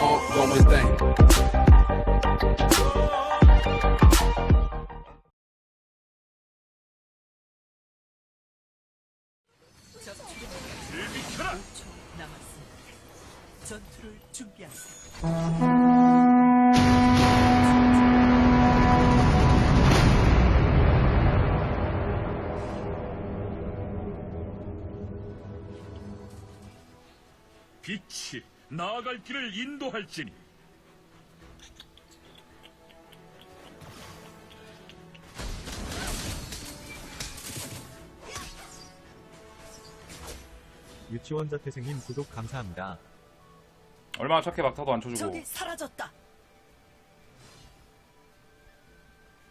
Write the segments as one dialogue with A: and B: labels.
A: ongoing thing.
B: 나아갈 길을 인도할지니
C: 유치원자 태생님 구독 감사합니다.
D: 얼마나 착해 막타도 안 쳐주고
E: 적이 사라졌다.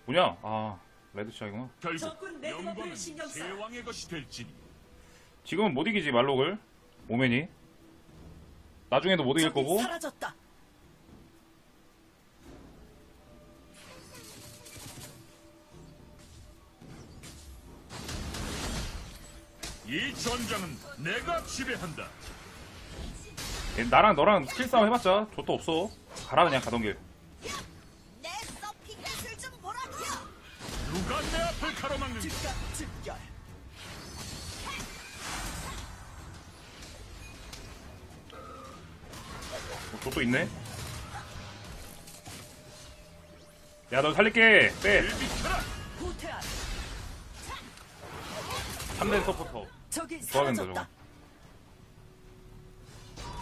D: 뭐냐? 아 레드 시작이구나
B: 결국
E: 적군
B: 영광은
E: 신경 써.
B: 제왕의 것이 될지니
D: 지금은 못 이기지 말록을 오맨이 나중에도 못 이길 거고
E: 사라졌다.
B: 이 전장은 내가 지배한다.
D: 얘 나랑 너랑 킬싸움 해봤자 좆도 없어 가라 그냥 가던 길
F: 내 서핑 기술 좀 보라고요.
B: 누가 내 앞을 가로막는가?
E: 즉각 즉결.
D: 어, 좆도 있네. 야 너 살릴게. 빼.
B: 비켜라!
E: 후퇴한
D: 3대 서포터.
E: 적이
D: 좋아하겠다,
E: 사라졌다.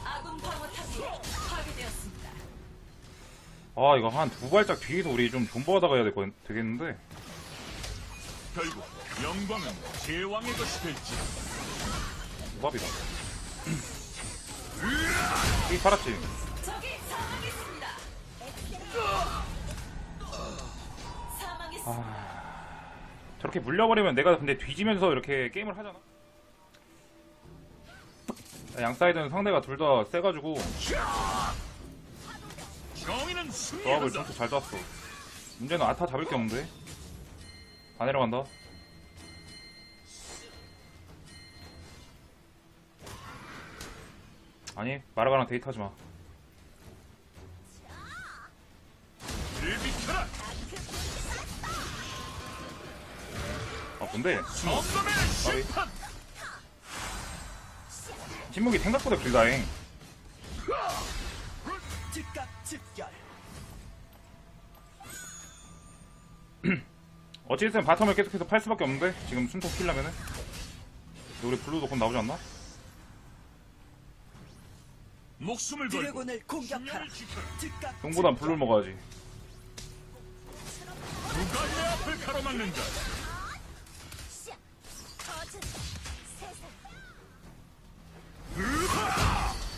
E: 아군 방어탑이 파괴되었습니다.
D: 아 이거 한 두 발짝 뒤에서 우리 좀 존버하다가 해야 될 거, 되겠는데?
B: 결국 영광은 제왕의 것이 될지.
D: 무밥이다. 이 살았지
E: 사망했습니다.
D: 저렇게 물려버리면 내가 근데 뒤지면서 이렇게 게임을 하잖아? 양 사이드는 상대가 둘 다 세가지고. 조합을. 점수 잘 짰어. 문제는 아타 잡을 게 없는데. 다 내려간다. 아니 마라가랑 데이트하지 마 아 뭔데
B: 정검의 심판!
D: 침묵이 생각보다 길다잉. 어찌됐든 바텀을 계속해서 팔 수밖에 없는데 지금 순통 킬려면은 근데 우리 블루도 곧 나오지 않나?
B: 목숨을 걸고
E: 드래곤을 공격하라. 즉각
D: 형보단. 블루를 먹어야지
B: 누가 내 앞을 가로막는가?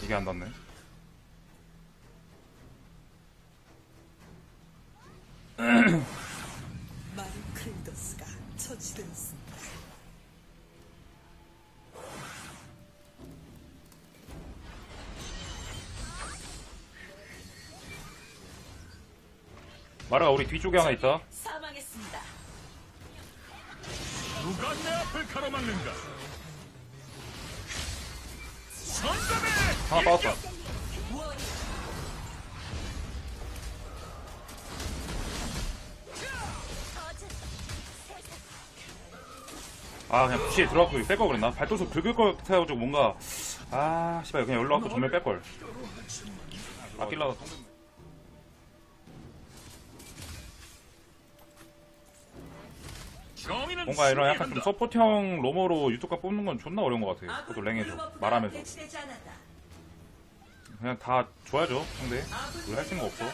D: 이게 안 닿네
E: 처치되었습니다.
D: 마라가 우리 뒤쪽에 하나 있다
E: 사망했습니다.
B: 누가 내 앞을 가로막는가? 선담의
D: 하나 빠졌다 아 그냥 부시에 들어가고 뺄걸 그랬나? 발도수 긁을 걸 같아가지고 뭔가 아 씨발 그냥 연락 갖고 전멸 뺄걸
B: 정의는
D: 뭔가 이런 약간 좀. 서포트형 로머로 유튜브가 뽑는 건 존나 어려운 것 같아 그것도 랭에서 말하면서. 그냥 다 줘야죠 상대
E: 아군
D: 우리 할수 있는 거 없어.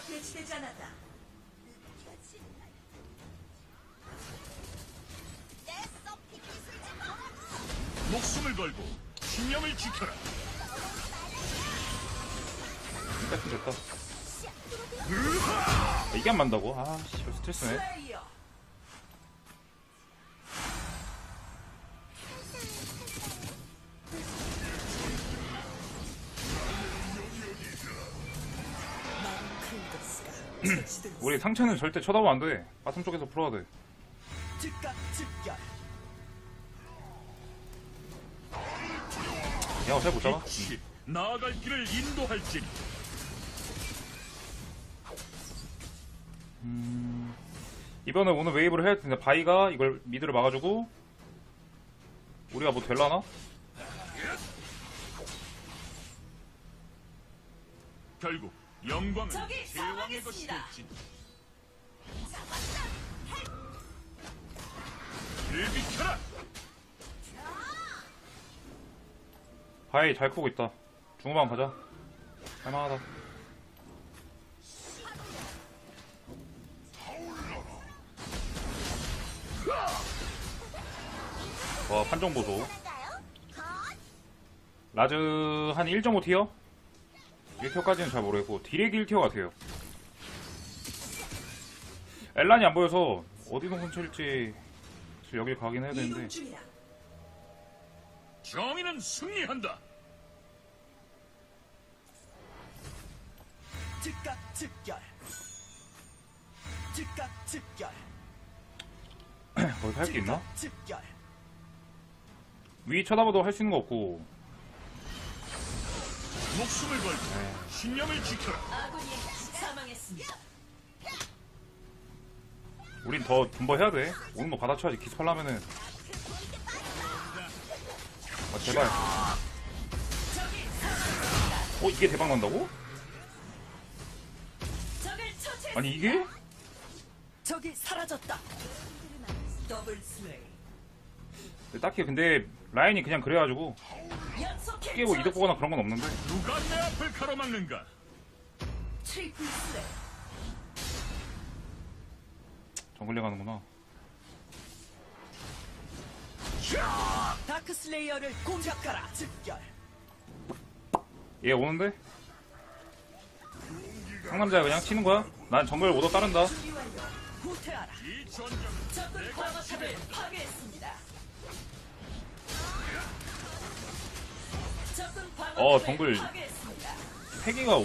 B: 목숨을 걸고 신념을 지켜라.
D: 뺐으면 됐다 아, 이게 안 맞다고? 아 씨발 스트레스네 우리 상체는 절대 쳐다보면 안 돼 바텀 쪽에서 풀어야 돼. 야, 잘못 잡아?
B: 빛이 나아갈 길을 인도할지니
D: 음, 이번에 오늘 웨이브를 해야 되는데 바이가 이걸 미드를 막아주고 우리가 뭐 될라나?
B: 결국 영광은 제왕의. 것이겠지. 를 비켜라.
D: 바이 잘 크고 있다. 중후반 가자. 할만하다. 와 판정 보소. 라즈 한 1.5 티어? 1티어까지는 잘 모르겠고 딜렉 1티어 같아요. 엘란이 안 보여서 어디 동선칠지 여길 가긴 해야 되는데.
B: 정의는 승리한다.
E: 즉각 즉결. 즉각 즉결.
D: 거기서 할 게 있나?
E: 즉결.
D: 위 쳐다봐도 할 수 있는 거 없고
B: 목숨을 걸고 신념을 지켜라.
E: 아군이 사망했습니다.
D: 우린 더 분버해야 돼. 오는 거 받아쳐야지. 기습하려면은. 아, 제발. 어, 이게 대박 난다고?
E: 적을 처치.
D: 아니, 이게?
E: 적이 사라졌다. 더블 슬레이.
D: 딱히 근데 라인이 그냥 그래가지고
E: 연속
D: 크게 뭐 이득 보거나 그런 건 없는데.
B: 누가 내 앞을 가로막는가?
E: 트리플 슬레이.
D: 정글링 하는구나.
E: 다크 슬레이어를 공격하라. 즉결.
D: 얘 오는데? 상남자가 그냥 치는 거야? 난 정글 오더 따른다.
E: 준비 완료. 후퇴하라.
B: 이 전쟁
E: 적군 방어탑을 파괴했습니다. 어,
D: 정글. 패기가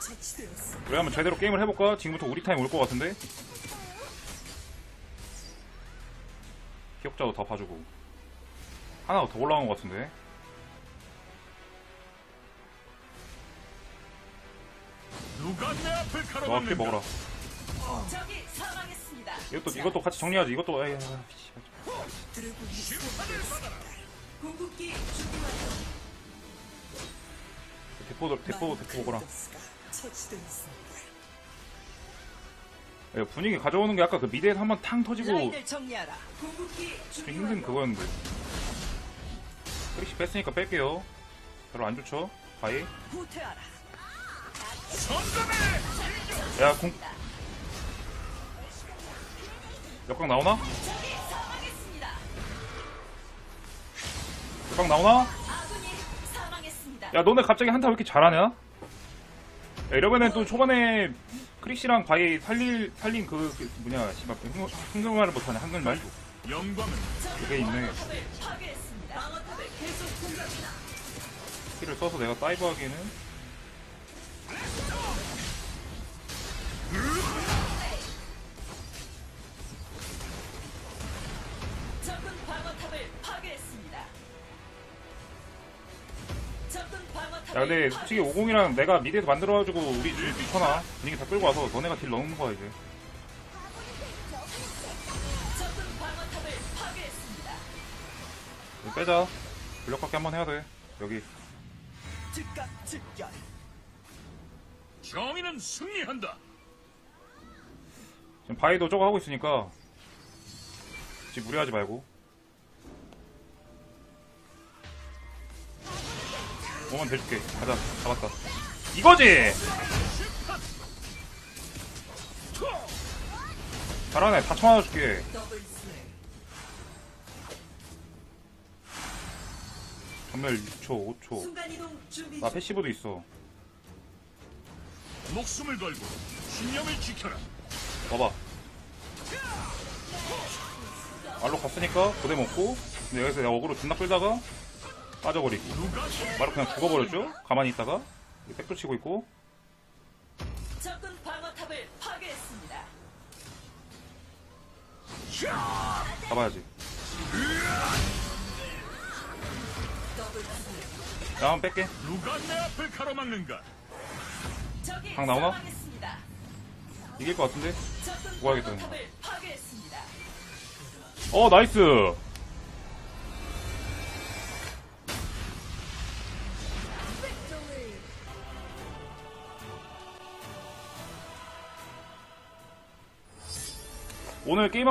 E: 처치되었습니다.
D: 그래 한번 제대로 게임을 해볼까? 지금부터 우리 타임 올 것 같은데? 기억자도 더 봐주고. 하나가 더 올라온 것 같은데?
B: 누가 내 앞을 가로막는가?
D: 먹어라.
E: 적 이.
D: 이것도 이것도 같이 정리하지. 이것도 에이,
E: 완료.
D: 대포 대포.
E: 처치되었습니다.
D: 예, 분위기 가져오는 게 아까 그 미드에서 한번 탕 터지고 좀 힘든. 그거였는데. 크리시 뺐으니까 뺄게요. 별로 안 좋죠? 바이. 야, 공. 역광 나오나? 역광 나오나? 야, 너네 갑자기 한타 왜 이렇게 잘하냐? 야, 이러면은 또 초반에 크리시랑 바이 살릴, 살린 그, 그 뭐냐, 씨발, 그 흥- 흥금말을 못하네, 한글말. 그게 있네. 스킬을 써서 내가 다이브 하기에는. 야, 근데 솔직히 50이랑 내가 미드에서 만들어가지고 우리 좀 미쳐나. 분위기 다 끌고 와서 너네가 딜 넣는 거야, 이제. 이거 빼자. 블럭밖에 한번 해야 돼. 여기.
B: 정의는 승리한다.
D: 지금 바이도 저거 하고 있으니까. 지금 무리하지 말고. 오면 대줄게. 가자. 잡았다. 이거지! 잘하네. 다 쳐맞아줄게.
E: 더블 슬레이.
D: 전멸 6초, 5초.
E: 순간 이동 준비
D: 나
E: 중.
D: 패시브도 있어.
B: 목숨을 걸고 신념을 지켜라.
D: 봐봐. 알로 갔으니까 부대 먹고 근데 여기서 내가 어그로 존나 끌다가 빠져버리고 바로 그냥 죽어버렸죠? 가만히 있다가 백도 치고 있고
E: 적군 방어탑을 파괴했습니다.
D: 잡아야지
E: 더블 슬레이.
D: 나 한번 뺄게
B: 누가 내 앞을 가로막는가?
E: 적이
D: 강 나오나?
E: 사망했습니다.
D: 이길 것 같은데
E: 적군
D: 뭐 하겠다,
E: 방어탑을 파괴했습니다.
D: 어 나이스 오늘 게임